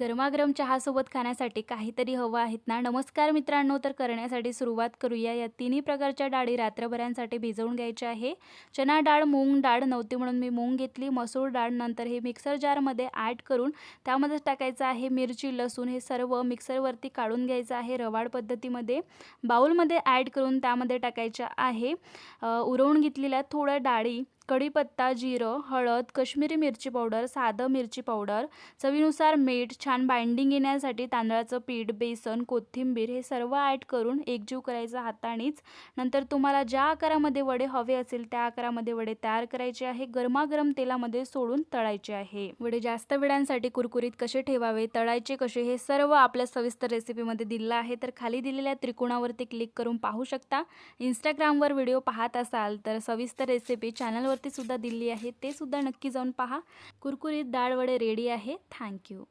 गरमागरम चहासोबत खाण्यासाठी काहीतरी हवं आहेत ना? नमस्कार मित्रांनो तर करण्यासाठी सुरुवात करूया. या तिन्ही प्रकारच्या डाळी रात्रभरांसाठी भिजवून घ्यायच्या आहे. चना डाळ मूग डाळ नव्हती म्हणून मी मूग घेतली. मसूर डाळ नंतर हे मिक्सर जारमध्ये ॲड करून त्यामध्येच टाकायचं आहे. मिरची लसूण हे सर्व मिक्सरवरती काढून घ्यायचं आहे रवाड पद्धतीमध्ये. बाऊलमध्ये ॲड करून त्यामध्ये टाकायच्या आहे. उरवून घेतलेल्या थोड्या डाळी कढीपत्ता जिरं हळद कश्मीरी मिरची पावडर साधं मिरची पावडर चवीनुसार मीठ छान बाइंडिंग येण्यासाठी तांदळाचं पीठ बेसन कोथिंबीर हे सर्व ॲड करून एकजीव करायचं हातानेच. नंतर तुम्हाला ज्या आकारामध्ये वडे हवे असेल त्या आकारामध्ये वडे तयार करायचे आहे. गरमागरम तेलामध्ये सोडून तळायचे आहे. वडे जास्त वेळांसाठी कुरकुरीत कसे ठेवावे तळायचे कसे हे सर्व आपल्या सविस्तर रेसिपीमध्ये दिलं आहे. तर खाली दिलेल्या त्रिकोणावरती क्लिक करून पाहू शकता. इंस्टाग्रामवर व्हिडिओ पाहत असाल तर सविस्तर रेसिपी चॅनलवर सुद्धा दिली आहे. ते सुद्धा नक्की जाऊन पहा. कुरकुरीत डाळ वडे रेडी आहे. थँक्यू